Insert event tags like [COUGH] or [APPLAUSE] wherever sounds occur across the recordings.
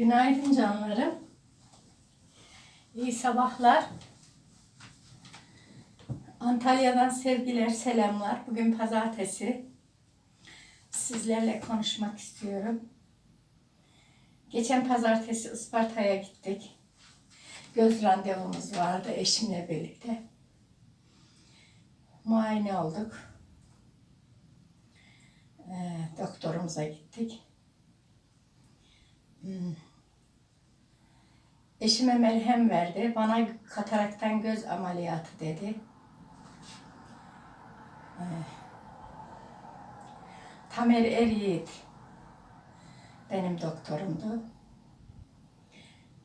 Günaydın canlarım. İyi sabahlar. Antalya'dan sevgiler, selamlar. Bugün pazartesi. Sizlerle konuşmak istiyorum. Geçen pazartesi Isparta'ya gittik. Göz randevumuz vardı eşimle birlikte. Muayene olduk. Ee, doktorumuza gittik. Hmm. Eşime merhem verdi. Bana kataraktan göz ameliyatı dedi. Ee, Tamer Er Yiğit benim doktorumdu.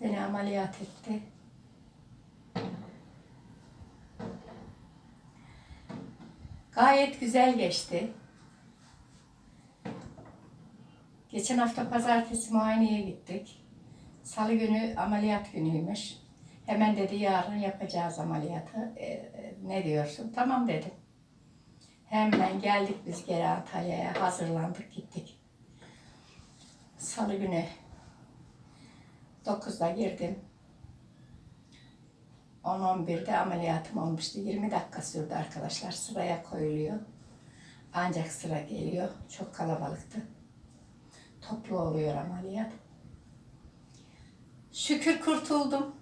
Beni ameliyat etti. Gayet güzel geçti. Geçen hafta pazartesi muayeneye gittik. Salı günü ameliyat günüymüş. Hemen dedi yarın yapacağız ameliyatı. E, e, ne diyorsun? Tamam dedim. Hemen geldik biz geri Antalya'ya. Hazırlandık gittik. Salı günü 9'da girdim. 10-11'de ameliyatım olmuştu. 20 dakika sürdü arkadaşlar. Sıraya koyuluyor. Ancak sıra geliyor. Çok kalabalıktı. Toplu oluyor ameliyat. Şükür kurtuldum.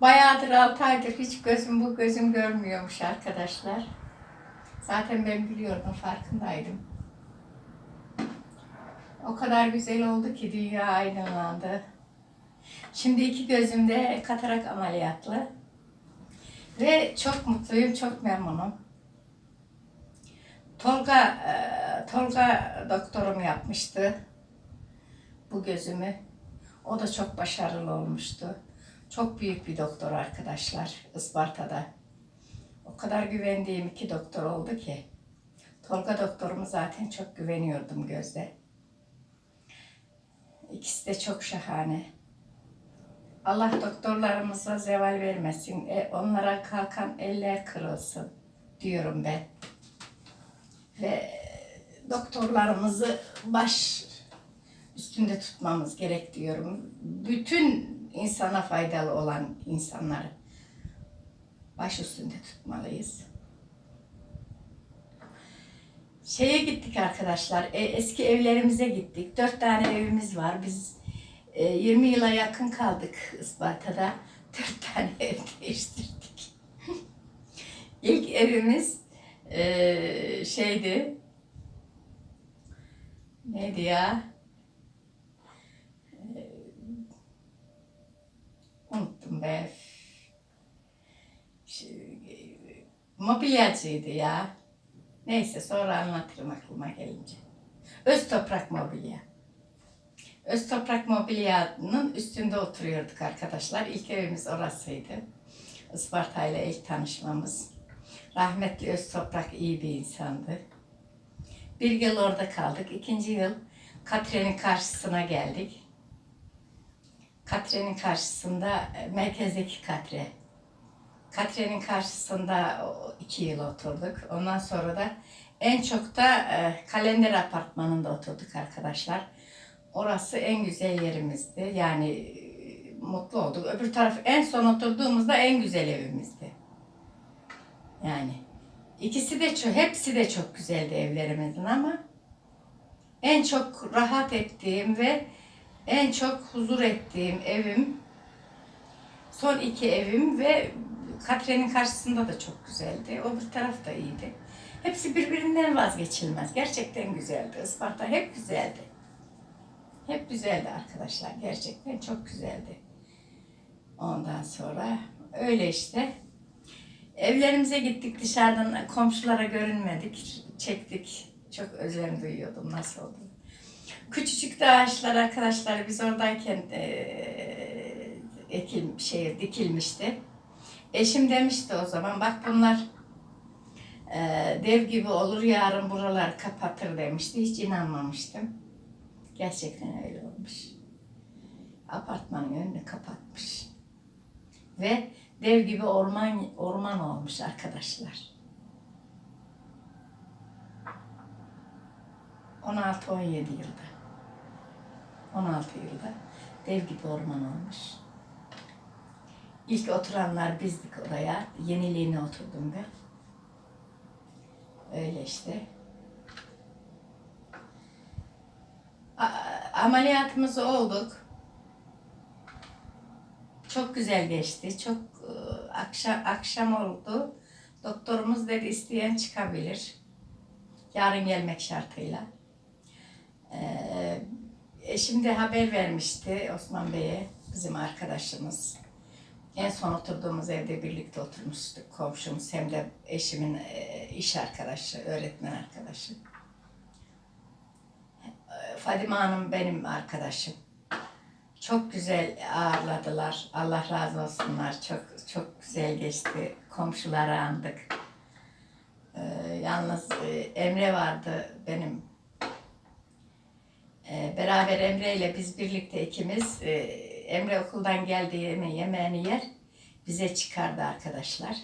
Bayağıdır 6 aydır hiç gözüm bu gözüm görmüyormuş arkadaşlar. Zaten ben biliyordum, farkındaydım. O kadar güzel oldu ki dünya aydınlandı. Şimdi iki gözüm de katarak ameliyatlı. Ve çok mutluyum, çok memnunum. Tolga, e, Tolga doktorum yapmıştı bu gözümü. O da çok başarılı olmuştu. Çok büyük bir doktor arkadaşlar Isparta'da. O kadar güvendiğim iki doktor oldu ki. Tolga doktorumu zaten çok güveniyordum gözde. İkisi de çok şahane. Allah doktorlarımıza zeval vermesin. E, onlara kalkan eller kırılsın diyorum ben. Ve doktorlarımızı baş üstünde tutmamız gerek diyorum. Bütün insana faydalı olan insanları baş üstünde tutmalıyız. Şeye gittik arkadaşlar, e, eski evlerimize gittik. Dört tane evimiz var. Biz e, 20 yıla yakın kaldık Isparta'da. Dört tane [LAUGHS] ev değiştirdik. İlk evimiz e, şeydi, neydi ya? E, unuttum be. Mobilyacıydı ya. Neyse sonra anlatırım aklıma gelince. Öz Toprak Mobilya. Öz Toprak Mobilya'nın üstünde oturuyorduk arkadaşlar. İlk evimiz orasıydı. Isparta ile ilk tanışmamız. Rahmetli Öz Toprak iyi bir insandı. Bir yıl orada kaldık. İkinci yıl Katre'nin karşısına geldik. Katre'nin karşısında e, merkezdeki Katre. Katre'nin karşısında iki yıl oturduk. Ondan sonra da en çok da e, Kalender Apartmanı'nda oturduk arkadaşlar. Orası en güzel yerimizdi. Yani e, mutlu olduk. Öbür taraf en son oturduğumuzda en güzel evimizdi. Yani ikisi de çok, hepsi de çok güzeldi evlerimizin ama en çok rahat ettiğim ve en çok huzur ettiğim evim son iki evim ve Katre'nin karşısında da çok güzeldi. O bir taraf da iyiydi. Hepsi birbirinden vazgeçilmez. Gerçekten güzeldi. Isparta hep güzeldi. Hep güzeldi arkadaşlar. Gerçekten çok güzeldi. Ondan sonra öyle işte. Evlerimize gittik dışarıdan komşulara görünmedik. Çektik. Çok özlem duyuyordum nasıl oldu. Küçücük de ağaçlar arkadaşlar biz oradayken eee ekil, şey, dikilmişti. Eşim demişti o zaman bak bunlar e, dev gibi olur yarın buralar kapatır demişti. Hiç inanmamıştım. Gerçekten öyle olmuş. Apartmanın önünü kapatmış. Ve dev gibi orman orman olmuş arkadaşlar. 16-17 yılda. 16 yılda dev gibi orman olmuş. İlk oturanlar bizdik oraya. Yeniliğine oturdum ben. Öyle işte. A- ameliyatımız olduk. Çok güzel geçti. Çok e, akşam akşam oldu. Doktorumuz dedi isteyen çıkabilir. Yarın gelmek şartıyla. Ee, eşim haber vermişti Osman Bey'e, bizim arkadaşımız. En son oturduğumuz evde birlikte oturmuştuk komşumuz hem de eşimin e, iş arkadaşı, öğretmen arkadaşı. Ee, Fadime Hanım benim arkadaşım. Çok güzel ağırladılar. Allah razı olsunlar. Çok çok güzel geçti. Komşuları andık. Ee, yalnız e, Emre vardı benim. Ee, beraber Emre ile biz birlikte ikimiz e, Emre okuldan geldi yeme yemeğini yer. Bize çıkardı arkadaşlar.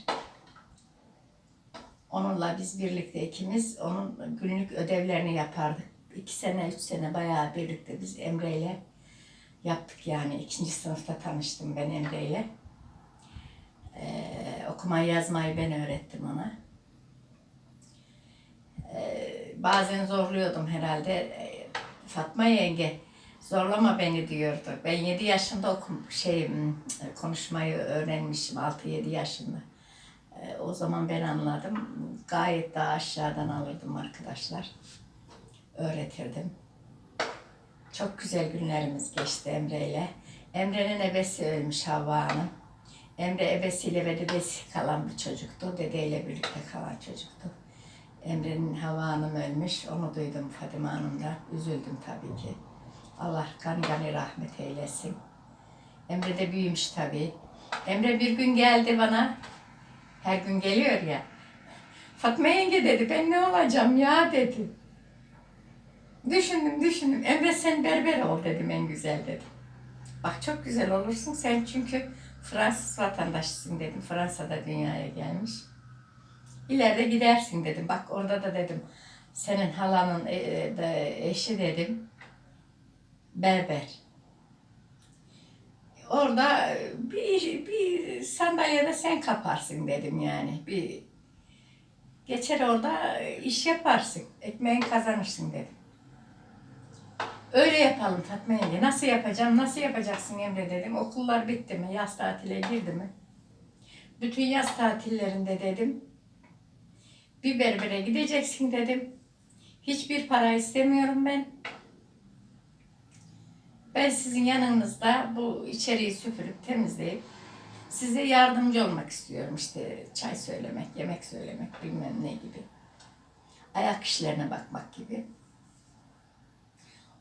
Onunla biz birlikte ikimiz onun günlük ödevlerini yapardık. İki sene, üç sene bayağı birlikte biz Emre ile yaptık yani. ikinci sınıfta tanıştım ben Emre ile. Ee, okumayı yazmayı ben öğrettim ona. Ee, bazen zorluyordum herhalde. Fatma yenge zorlama beni diyordu. Ben 7 yaşında okum, şey, konuşmayı öğrenmişim 6-7 yaşında. Ee, o zaman ben anladım. Gayet daha aşağıdan alırdım arkadaşlar. Öğretirdim. Çok güzel günlerimiz geçti Emre ile. Emre'nin ebesi ölmüş Havva Hanım. Emre ebesiyle ve dedesi kalan bir çocuktu. Dedeyle birlikte kalan çocuktu. Emre'nin Havva Hanım ölmüş. Onu duydum Fadime Hanım'dan. Üzüldüm tabii ki. Allah gani gani rahmet eylesin. Emre de büyümüş tabii. Emre bir gün geldi bana. Her gün geliyor ya. Fatma yenge dedi ben ne olacağım ya dedi. Düşündüm düşündüm. Emre sen berber ol dedim en güzel dedim. Bak çok güzel olursun sen çünkü Fransız vatandaşısın dedim. Fransa'da dünyaya gelmiş. İleride gidersin dedim. Bak orada da dedim. Senin halanın e, e, eşi dedim. Berber. Orada bir, bir sandalyede sen kaparsın dedim yani. Bir geçer orada iş yaparsın. Ekmeğin kazanırsın dedim. Öyle yapalım Fatma yenge. Nasıl yapacağım? Nasıl yapacaksın Emre dedim. Okullar bitti mi? Yaz tatile girdi mi? Bütün yaz tatillerinde dedim. Bir berbere gideceksin dedim. Hiçbir para istemiyorum ben. Ben sizin yanınızda bu içeriği süpürüp temizleyip size yardımcı olmak istiyorum. İşte çay söylemek, yemek söylemek, bilmem ne gibi. Ayak işlerine bakmak gibi.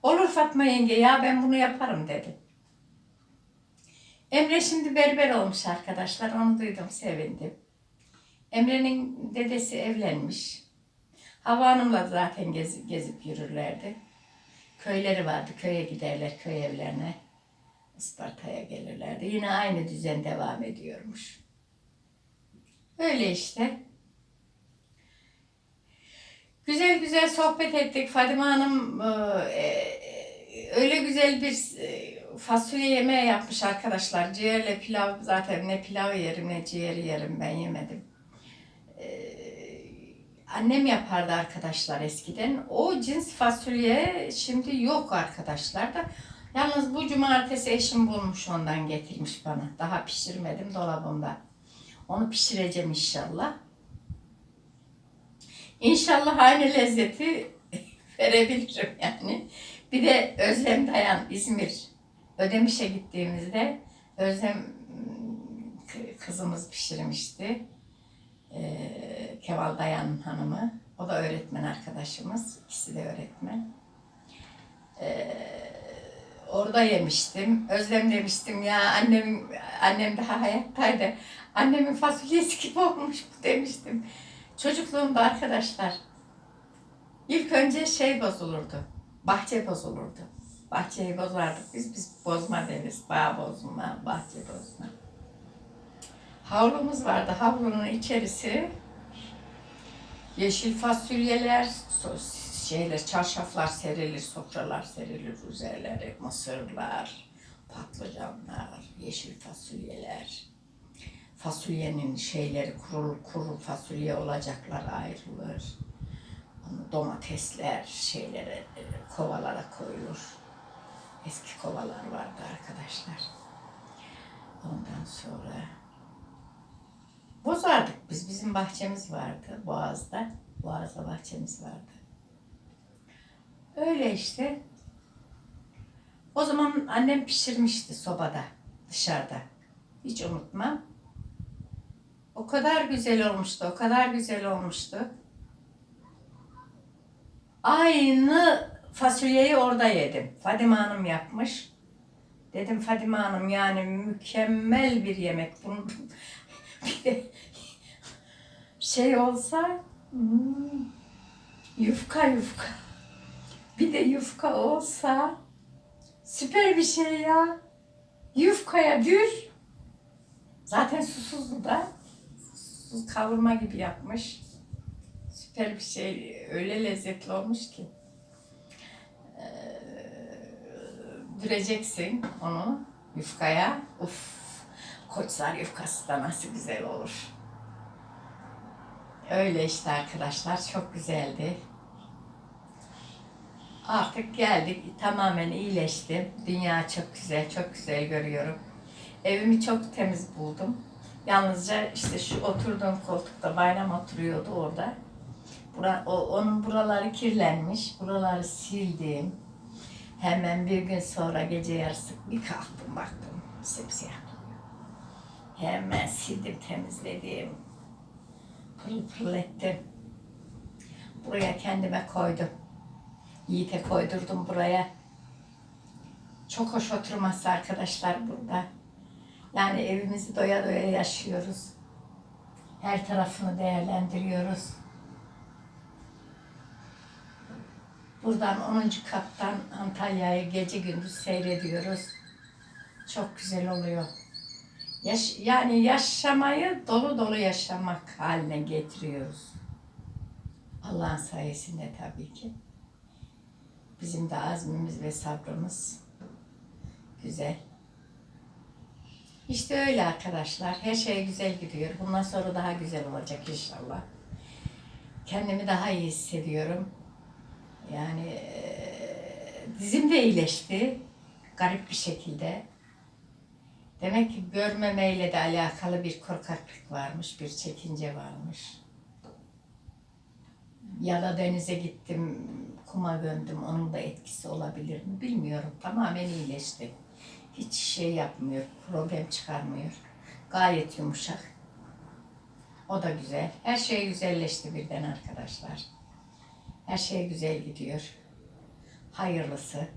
Olur Fatma yenge ya ben bunu yaparım dedi. Emre şimdi berber olmuş arkadaşlar. Onu duydum sevindim. Emre'nin dedesi evlenmiş. Hava Hanım'la zaten gez, gezip yürürlerdi. Köyleri vardı. Köye giderler köy evlerine. Isparta'ya gelirlerdi. Yine aynı düzen devam ediyormuş. Öyle işte. Güzel güzel sohbet ettik. Fadime Hanım e, öyle güzel bir e, fasulye yemeği yapmış arkadaşlar. Ciğerle pilav zaten ne pilav yerim ne ciğeri yerim ben yemedim. Annem yapardı arkadaşlar eskiden. O cins fasulye şimdi yok arkadaşlar da. Yalnız bu cumartesi eşim bulmuş ondan getirmiş bana. Daha pişirmedim dolabımda. Onu pişireceğim inşallah. İnşallah aynı lezzeti [LAUGHS] verebilirim yani. Bir de Özlem Dayan İzmir Ödemiş'e gittiğimizde Özlem mm, kızımız pişirmişti. Ee, Keval Dayan hanımı. O da öğretmen arkadaşımız. İkisi de öğretmen. Ee, orada yemiştim. Özlem demiştim ya annem annem daha hayattaydı. Annemin fasulyesi gibi olmuş bu demiştim. Çocukluğumda arkadaşlar ilk önce şey bozulurdu. Bahçe bozulurdu. Bahçeyi bozardık. Biz biz bozma deriz. Bağ bozma, bahçe bozma. Havlumuz vardı. Havlunun içerisi yeşil fasulyeler, şeyler, çarşaflar serilir, sofralar serilir üzerleri, mısırlar, patlıcanlar, yeşil fasulyeler. Fasulyenin şeyleri kurul, kuru fasulye olacaklar ayrılır. Domatesler şeylere, e, kovalara koyulur. Eski kovalar vardı arkadaşlar. Ondan sonra bozardık biz. Bizim bahçemiz vardı Boğaz'da. Boğaz'da bahçemiz vardı. Öyle işte. O zaman annem pişirmişti sobada, dışarıda. Hiç unutmam. O kadar güzel olmuştu, o kadar güzel olmuştu. Aynı fasulyeyi orada yedim. Fadime Hanım yapmış. Dedim Fadime Hanım yani mükemmel bir yemek. Bunu şey olsa hmm, yufka yufka. Bir de yufka olsa süper bir şey ya. Yufkaya dür. Zaten susuzdu da. Susuz kavurma gibi yapmış. Süper bir şey. Öyle lezzetli olmuş ki. Ee, düreceksin onu yufkaya. Uf, koçlar yufkası da nasıl güzel olur. Öyle işte arkadaşlar çok güzeldi. Artık geldik tamamen iyileştim. Dünya çok güzel, çok güzel görüyorum. Evimi çok temiz buldum. Yalnızca işte şu oturduğum koltukta bayram oturuyordu orada. Bura, o, onun buraları kirlenmiş. Buraları sildim. Hemen bir gün sonra gece yarısı bir kalktım baktım simsiyah. Hemen sildim temizledim. Pırıl pırıl ettim. Buraya kendime koydum. Yiğit'e koydurdum buraya. Çok hoş oturması arkadaşlar burada. Yani evimizi doya doya yaşıyoruz. Her tarafını değerlendiriyoruz. Buradan 10. kattan Antalya'yı gece gündüz seyrediyoruz. Çok güzel oluyor. Yaş yani yaşamayı dolu dolu yaşamak haline getiriyoruz. Allah'ın sayesinde tabii ki. Bizim de azmimiz ve sabrımız güzel. İşte öyle arkadaşlar. Her şey güzel gidiyor. Bundan sonra daha güzel olacak inşallah. Kendimi daha iyi hissediyorum. Yani dizim de iyileşti. Garip bir şekilde. Demek ki görmemeyle de alakalı bir korkaklık varmış, bir çekince varmış. Ya da denize gittim, kuma gömdüm, onun da etkisi olabilir mi bilmiyorum. Tamamen iyileşti. Hiç şey yapmıyor, problem çıkarmıyor. Gayet yumuşak. O da güzel. Her şey güzelleşti birden arkadaşlar. Her şey güzel gidiyor. Hayırlısı.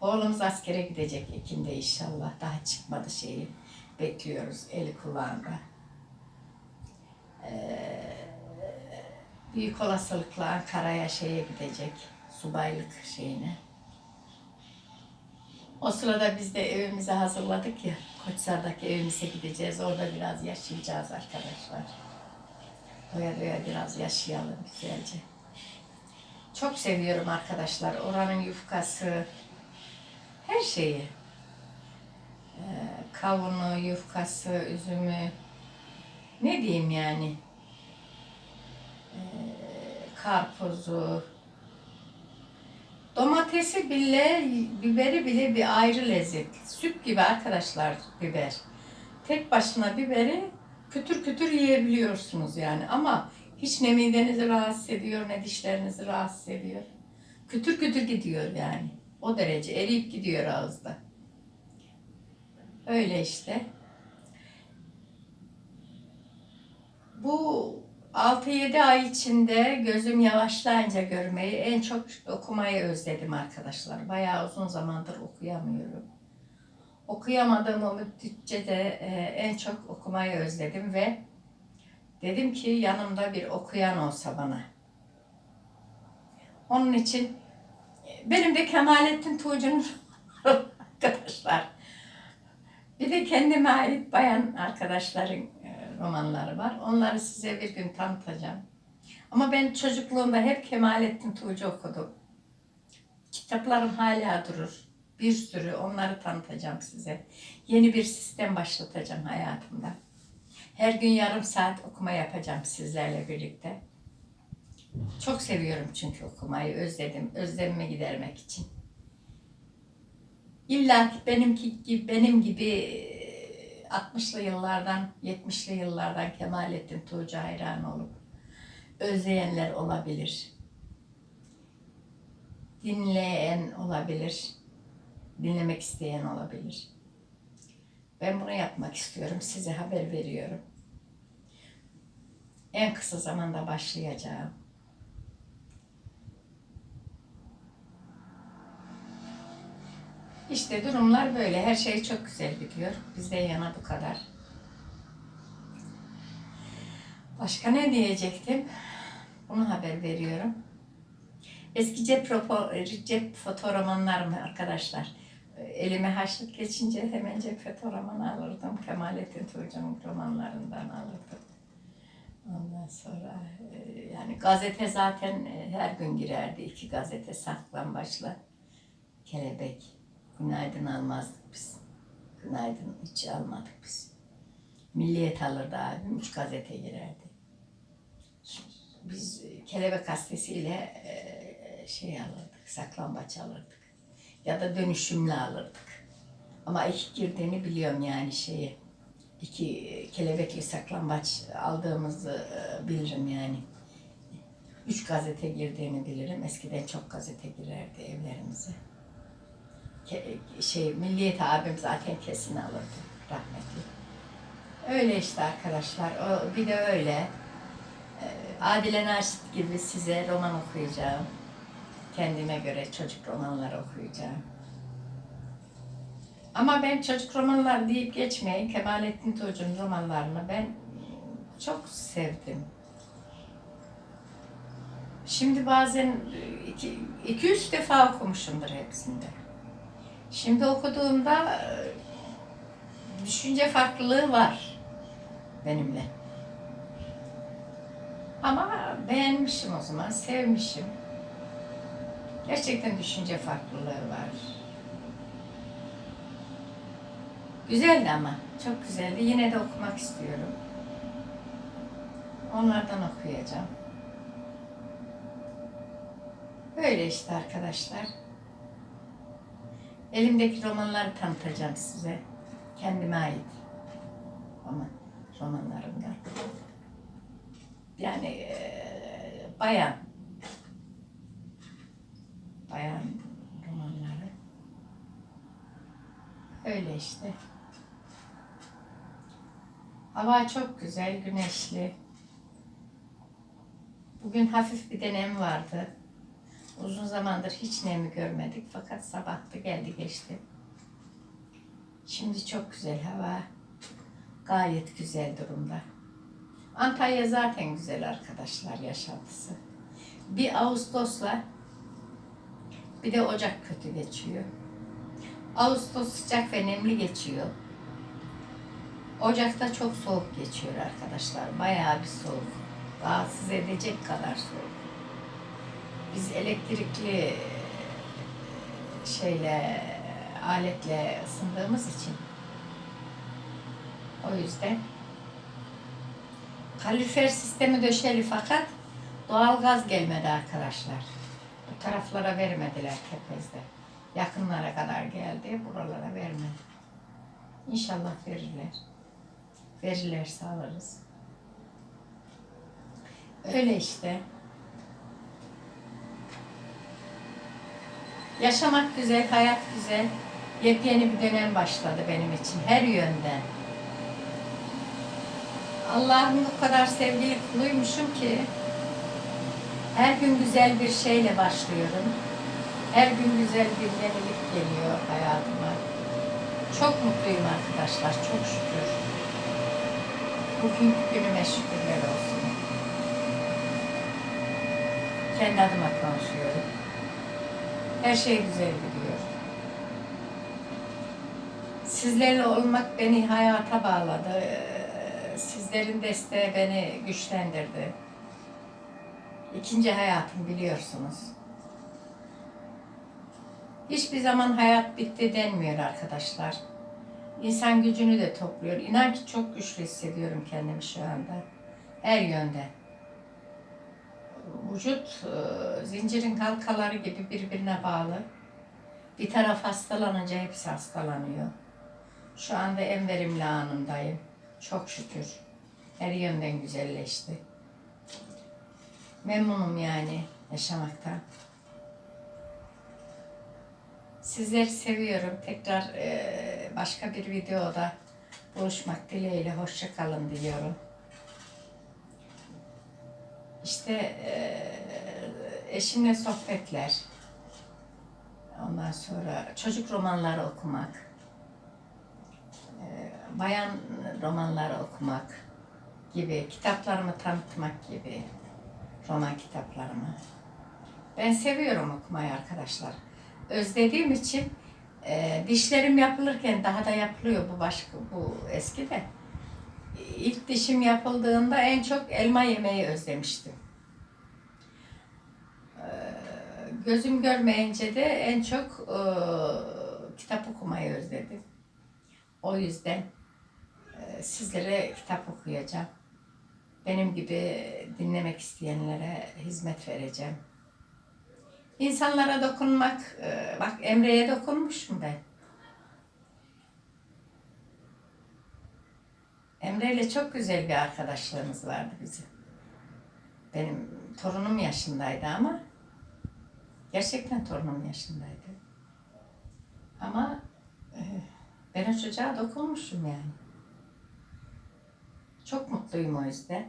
Oğlumuz askere gidecek Ekim'de inşallah. Daha çıkmadı şeyi. Bekliyoruz eli kulağında. Ee, büyük olasılıkla Ankara'ya şeye gidecek. Subaylık şeyine. O sırada biz de evimizi hazırladık ya. Koçsar'daki evimize gideceğiz. Orada biraz yaşayacağız arkadaşlar. Doya doya biraz yaşayalım güzelce. Çok seviyorum arkadaşlar. Oranın yufkası, her şeyi. Ee, kavunu, yufkası, üzümü. Ne diyeyim yani? Ee, karpuzu. Domatesi bile, biberi bile bir ayrı lezzet. Süt gibi arkadaşlar biber. Tek başına biberi kütür kütür yiyebiliyorsunuz yani. Ama hiç ne midenizi rahatsız ediyor ne dişlerinizi rahatsız ediyor. Kütür kütür gidiyor yani. O derece eriyip gidiyor ağızda. Öyle işte. Bu 6-7 ay içinde gözüm yavaşlayınca görmeyi, en çok okumayı özledim arkadaşlar. Bayağı uzun zamandır okuyamıyorum. Okuyamadığım müddetçe de e, en çok okumayı özledim ve dedim ki yanımda bir okuyan olsa bana. Onun için benim de Kemalettin Tuğcu'nun [LAUGHS] arkadaşlar. Bir de kendime ait bayan arkadaşların e, romanları var. Onları size bir gün tanıtacağım. Ama ben çocukluğumda hep Kemalettin Tuğcu okudum. Kitaplarım hala durur. Bir sürü onları tanıtacağım size. Yeni bir sistem başlatacağım hayatımda. Her gün yarım saat okuma yapacağım sizlerle birlikte. Çok seviyorum çünkü okumayı, özledim. Özlemimi gidermek için. İlla ki benimki gibi, benim gibi e, 60'lı yıllardan, 70'li yıllardan Kemalettin Tuğcu hayran olup özleyenler olabilir. Dinleyen olabilir. Dinlemek isteyen olabilir. Ben bunu yapmak istiyorum. Size haber veriyorum. En kısa zamanda başlayacağım. İşte durumlar böyle. Her şey çok güzel gidiyor. Bizde yana bu kadar. Başka ne diyecektim? Bunu haber veriyorum. Eski cep, ropo- cep fotoromanlarım arkadaşlar. Elime haşlık geçince hemen cep fotoğrafını alırdım. Kemalettin Tuğcu'nun romanlarından alırdım. Ondan sonra e, yani gazete zaten e, her gün girerdi. İki gazete saklambaçla kelebek. Günaydın almazdık biz. Günaydın hiç almadık biz. Milliyet alırdı abim, üç gazete girerdi. Biz e, kelebek gazetesiyle e, şey alırdık, saklambaç alırdık. Ya da dönüşümlü alırdık. Ama iki girdiğini biliyorum yani şeyi. İki e, kelebekli saklambaç aldığımızı bilirim yani. Üç gazete girdiğini bilirim. Eskiden çok gazete girerdi evlerimize. Şey Milliyet abim zaten kesin alırdı rahmetli. Öyle işte arkadaşlar. O, bir de öyle. Ee, Adile Naşit gibi size roman okuyacağım. Kendime göre çocuk romanları okuyacağım. Ama ben çocuk romanlar deyip geçmeyin. Kemalettin Tuğcu'nun romanlarını ben çok sevdim. Şimdi bazen iki, iki üç defa okumuşumdur hepsinde. Şimdi okuduğumda e, düşünce farklılığı var benimle. Ama beğenmişim o zaman, sevmişim. Gerçekten düşünce farklılığı var. Güzeldi ama, çok güzeldi. Yine de okumak istiyorum. Onlardan okuyacağım. Böyle işte arkadaşlar. Elimdeki romanları tanıtacağım size. Kendime ait. Ama romanlarımdan. Yani eee, bayan. Bayan romanları. Öyle işte. Hava çok güzel, güneşli. Bugün hafif bir denem vardı. Uzun zamandır hiç nemi görmedik fakat sabahtı geldi geçti. Şimdi çok güzel hava. Gayet güzel durumda. Antalya zaten güzel arkadaşlar yaşantısı. Bir Ağustos'la bir de Ocak kötü geçiyor. Ağustos sıcak ve nemli geçiyor. Ocak'ta çok soğuk geçiyor arkadaşlar. Bayağı bir soğuk. Rahatsız edecek kadar soğuk. Biz elektrikli şeyle aletle ısındığımız için o yüzden kalorifer sistemi döşeli fakat doğal gaz gelmedi arkadaşlar. Bu taraflara vermediler tepezde. Yakınlara kadar geldi, buralara vermedi. İnşallah verirler. Verirlerse alırız. Öyle işte. Yaşamak güzel, hayat güzel. Yepyeni bir dönem başladı benim için her yönden. Allah'ın o kadar sevgili kuluymuşum ki her gün güzel bir şeyle başlıyorum. Her gün güzel bir yenilik geliyor hayatıma. Çok mutluyum arkadaşlar, çok şükür. Bugünkü günüme şükürler olsun. Kendi adıma konuşuyorum. Her şey güzel gidiyor. Sizlerle olmak beni hayata bağladı. Sizlerin desteği beni güçlendirdi. İkinci hayatım biliyorsunuz. Hiçbir zaman hayat bitti denmiyor arkadaşlar. İnsan gücünü de topluyor. İnan ki çok güçlü hissediyorum kendimi şu anda. Her yönde. Vücut e, zincirin halkaları gibi birbirine bağlı. Bir taraf hastalanınca hepsi hastalanıyor. Şu anda en verimli anındayım. Çok şükür. Her yönden güzelleşti. Memnunum yani yaşamaktan. Sizleri seviyorum. Tekrar eee, başka bir videoda buluşmak dileğiyle hoşça kalın diliyorum. İşte eee, eşimle sohbetler. Ondan sonra çocuk romanları okumak. eee, bayan romanları okumak gibi, kitaplarımı tanıtmak gibi roman kitaplarımı. Ben seviyorum okumayı arkadaşlar. Özlediğim için e, dişlerim yapılırken daha da yapılıyor bu başka bu eski de. İlk dişim yapıldığında en çok elma yemeyi özlemiştim. E, gözüm görmeyince de en çok e, kitap okumayı özledim. O yüzden e, sizlere kitap okuyacağım. Benim gibi dinlemek isteyenlere hizmet vereceğim. İnsanlara dokunmak, e, bak Emre'ye dokunmuşum ben. Emre ile çok güzel bir arkadaşlığımız vardı bizim. Benim torunum yaşındaydı ama gerçekten torunum yaşındaydı. Ama e, ben o çocuğa dokunmuşum yani. Çok mutluyum o yüzden.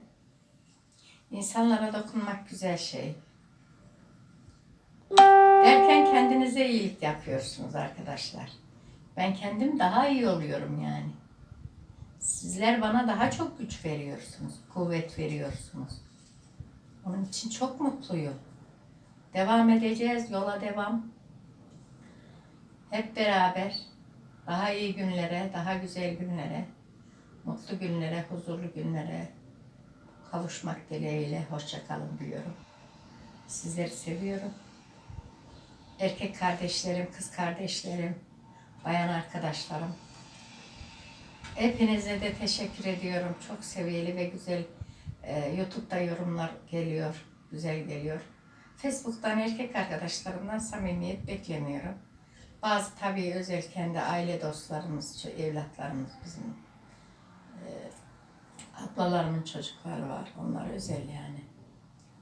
İnsanlara dokunmak güzel şey. Derken kendinize iyilik yapıyorsunuz arkadaşlar. Ben kendim daha iyi oluyorum yani. Sizler bana daha çok güç veriyorsunuz, kuvvet veriyorsunuz. Onun için çok mutluyum. Devam edeceğiz, yola devam. Hep beraber daha iyi günlere, daha güzel günlere, mutlu günlere, huzurlu günlere kavuşmak dileğiyle hoşça kalın diyorum. Sizleri seviyorum erkek kardeşlerim, kız kardeşlerim, bayan arkadaşlarım. Hepinize de teşekkür ediyorum. Çok seviyeli ve güzel e, YouTube'da yorumlar geliyor, güzel geliyor. Facebook'tan erkek arkadaşlarımdan samimiyet beklemiyorum. Bazı tabii özel kendi aile dostlarımız, evlatlarımız bizim e, ablalarımın çocukları var. Onlar özel yani.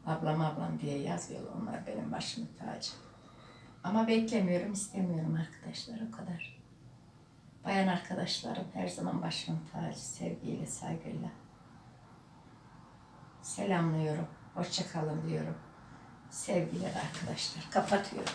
Ablam ablam diye yazıyor. Onlar benim başımın tacı. Ama beklemiyorum, istemiyorum arkadaşlar o kadar. Bayan arkadaşlarım her zaman başımın tacı, sevgiyle, saygıyla. Selamlıyorum, hoşça kalın diyorum. Sevgiler arkadaşlar, kapatıyorum.